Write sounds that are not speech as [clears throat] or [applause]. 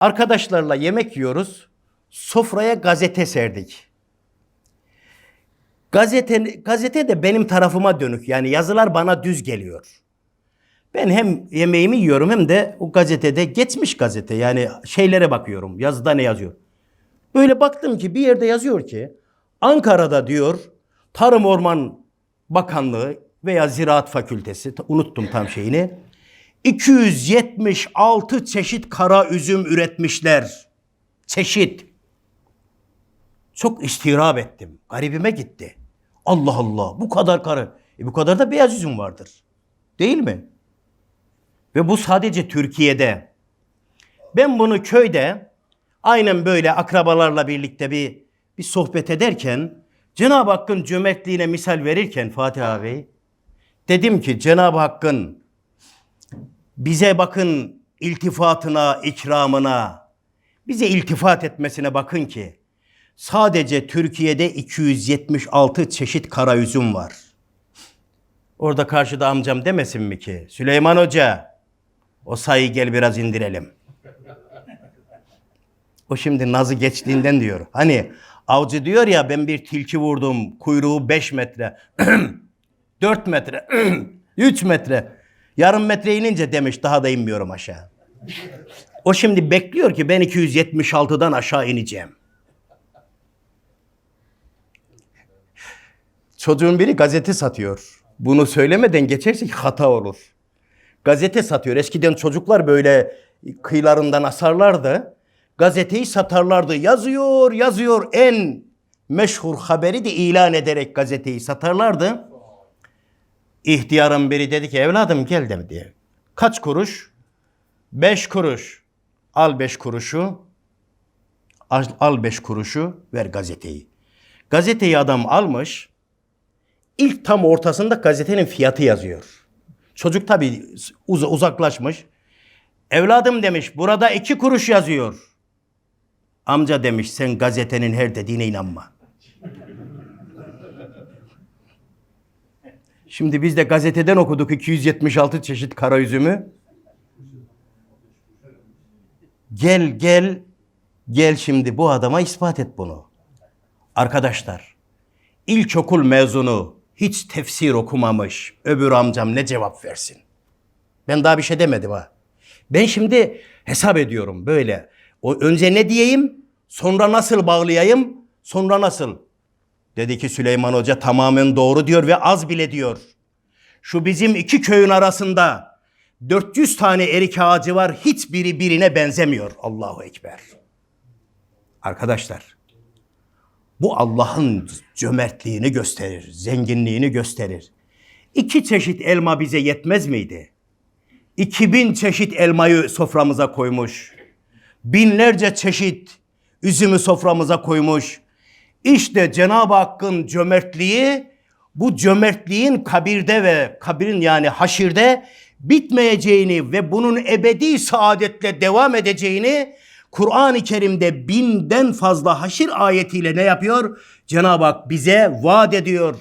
Arkadaşlarla yemek yiyoruz. Sofraya gazete serdik. Gazete, gazete de benim tarafıma dönük. Yani yazılar bana düz geliyor. Ben hem yemeğimi yiyorum hem de o gazetede geçmiş gazete. Yani şeylere bakıyorum. Yazıda ne yazıyor. Böyle baktım ki bir yerde yazıyor ki Ankara'da diyor Tarım Orman Bakanlığı veya Ziraat Fakültesi unuttum tam şeyini. 276 çeşit kara üzüm üretmişler. Çeşit. Çok istirap ettim. Garibime gitti. Allah Allah bu kadar karı. E bu kadar da beyaz üzüm vardır. Değil mi? Ve bu sadece Türkiye'de. Ben bunu köyde aynen böyle akrabalarla birlikte bir bir sohbet ederken Cenab-ı Hakk'ın cömertliğine misal verirken Fatih abi dedim ki Cenab-ı Hakk'ın bize bakın iltifatına, ikramına, bize iltifat etmesine bakın ki sadece Türkiye'de 276 çeşit kara üzüm var. Orada karşıda amcam demesin mi ki Süleyman Hoca o sayıyı gel biraz indirelim. O şimdi nazı geçtiğinden diyor. Hani avcı diyor ya ben bir tilki vurdum kuyruğu 5 metre, [clears throat] 4 metre, [clears throat] 3 metre. Yarım metre inince demiş daha da inmiyorum aşağı. O şimdi bekliyor ki ben 276'dan aşağı ineceğim. Çocuğun biri gazete satıyor. Bunu söylemeden geçersek hata olur. Gazete satıyor. Eskiden çocuklar böyle kıyılarından asarlardı. Gazeteyi satarlardı. Yazıyor, yazıyor. En meşhur haberi de ilan ederek gazeteyi satarlardı. İhtiyarın biri dedi ki evladım gel de diye. Kaç kuruş? Beş kuruş. Al beş kuruşu. Al, beş kuruşu ver gazeteyi. Gazeteyi adam almış. İlk tam ortasında gazetenin fiyatı yazıyor. Çocuk tabii uz- uzaklaşmış. Evladım demiş burada iki kuruş yazıyor. Amca demiş sen gazetenin her dediğine inanma. Şimdi biz de gazeteden okuduk 276 çeşit kara üzümü. Gel gel gel şimdi bu adama ispat et bunu. Arkadaşlar ilkokul mezunu hiç tefsir okumamış öbür amcam ne cevap versin? Ben daha bir şey demedim ha. Ben şimdi hesap ediyorum böyle. O önce ne diyeyim, sonra nasıl bağlayayım, sonra nasıl? Dedi ki Süleyman Hoca tamamen doğru diyor ve az bile diyor. Şu bizim iki köyün arasında 400 tane erik ağacı var. Hiçbiri birine benzemiyor. Allahu Ekber. Arkadaşlar bu Allah'ın cömertliğini gösterir, zenginliğini gösterir. İki çeşit elma bize yetmez miydi? 2000 çeşit elmayı soframıza koymuş. Binlerce çeşit üzümü soframıza koymuş. İşte Cenab-ı Hakk'ın cömertliği bu cömertliğin kabirde ve kabirin yani haşirde bitmeyeceğini ve bunun ebedi saadetle devam edeceğini Kur'an-ı Kerim'de binden fazla haşir ayetiyle ne yapıyor? Cenab-ı Hak bize vaat ediyor.